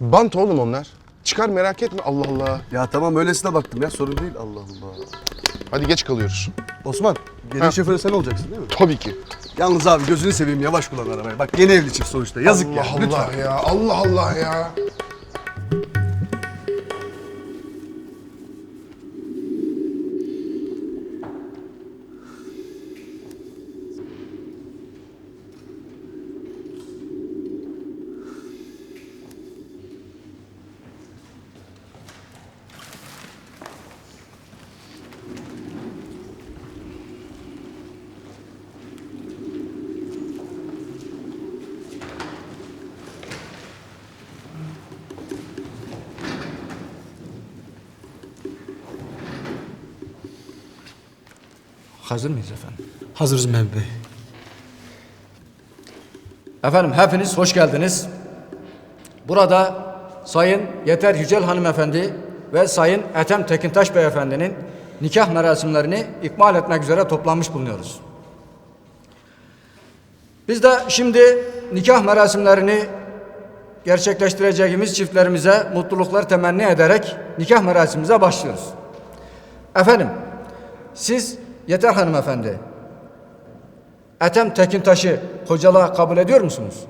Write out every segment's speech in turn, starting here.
Bant oğlum onlar. Çıkar merak etme Allah Allah. Ya tamam öylesine baktım ya sorun değil Allah Allah. Hadi geç kalıyoruz. Osman gelin Ha. şoförü sen olacaksın değil mi? Tabii ki. Yalnız abi gözünü seveyim yavaş kullan arabayı. Bak yeni evli çift sonuçta yazık Allah ya Allah lütfen. ya. Allah Allah ya. Hazır mıyız efendim? Hazırız Mehmet Bey. Efendim hepiniz hoş geldiniz. Burada Sayın Yeter Yücel Hanımefendi ve Sayın Ethem Tekintaş Beyefendinin nikah merasimlerini ikmal etmek üzere toplanmış bulunuyoruz. Biz de şimdi nikah merasimlerini gerçekleştireceğimiz çiftlerimize mutluluklar temenni ederek nikah merasimimize başlıyoruz. Efendim, siz Yeter Hanımefendi, Ethem Tekintaş'ı kocalığa kabul ediyor musunuz?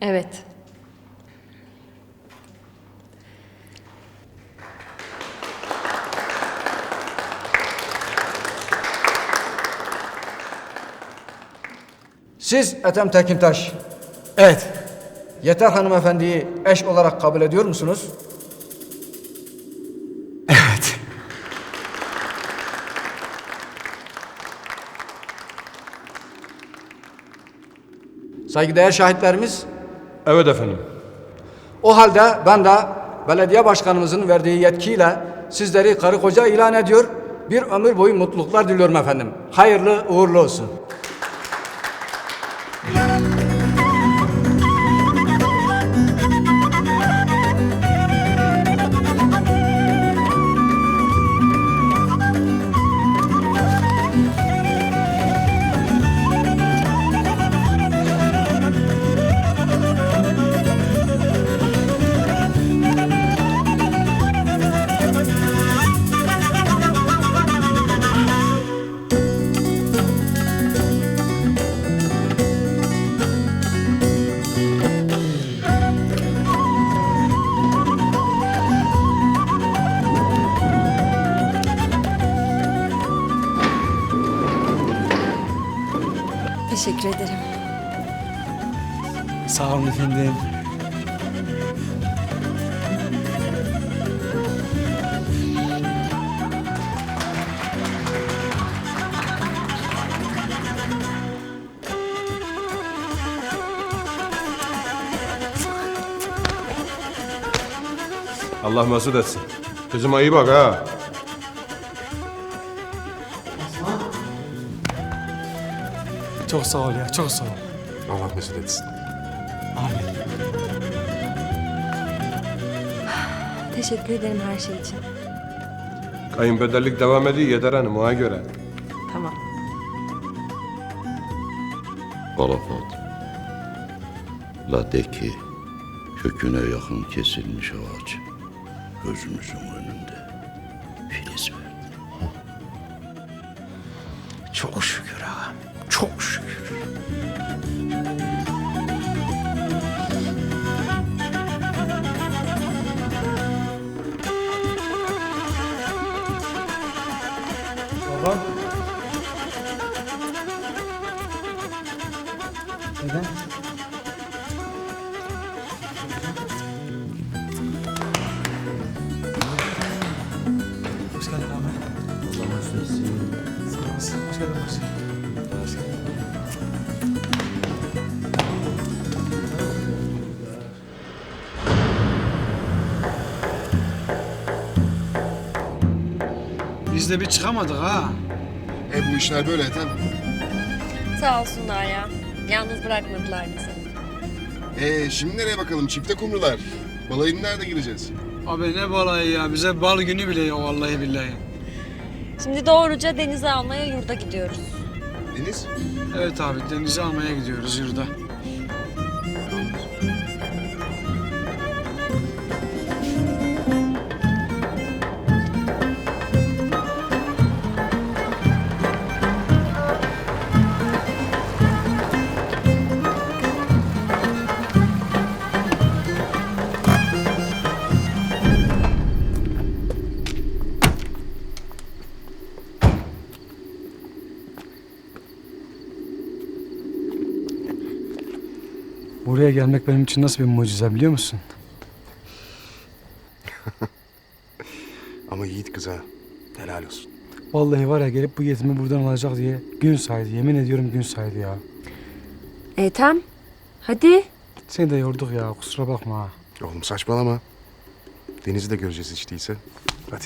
Evet. Siz Ethem Tekintaş, Evet. Yeter Hanımefendi'yi eş olarak kabul ediyor musunuz? Saygıdeğer şahitlerimiz, Evet efendim. o halde ben de belediye başkanımızın verdiği yetkiyle sizleri karı koca ilan ediyor. Bir ömür boyu mutluluklar diliyorum efendim. Hayırlı uğurlu olsun. Teşekkür ederim. Sağ olun efendim. Allah mesut etsin. Kızıma iyi bak ha. Çok sağ ol ya, çok sağ ol. Allah mesut etsin. Amin. Teşekkür ederim her şey için. Kayınpederlik devam ediyor Yeter Hanım ona göre. Tamam. Galafat. La de ki köküne yakın kesilmiş ağaç gözümüzün önünde filiz verdi. Çok şükür ağam, çok şükür. Babam. Neden? Biz de bir çıkamadık ha. E bu işler böyle Ethem. Sağ olsunlar ya. Yalnız bırakmadılar bizi. E şimdi nereye bakalım? Çifte kumrular. Balayına nerede gireceğiz? Abi ne balayı ya. Bize bal günü bile yok vallahi billahi. Şimdi doğruca denize almaya yurda gidiyoruz. Deniz? Evet abi denize almaya gidiyoruz yurda. Buraya gelmek benim için nasıl bir mucize biliyor musun? Ama yiğit kız ha. Helal olsun. Vallahi var ya gelip bu yetimi buradan alacak diye gün saydı. Yemin ediyorum gün saydı ya. Ethem, hadi. Seni de yorduk ya kusura bakma ha. Oğlum saçmalama. Deniz'i de göreceğiz hiç değilse. Hadi.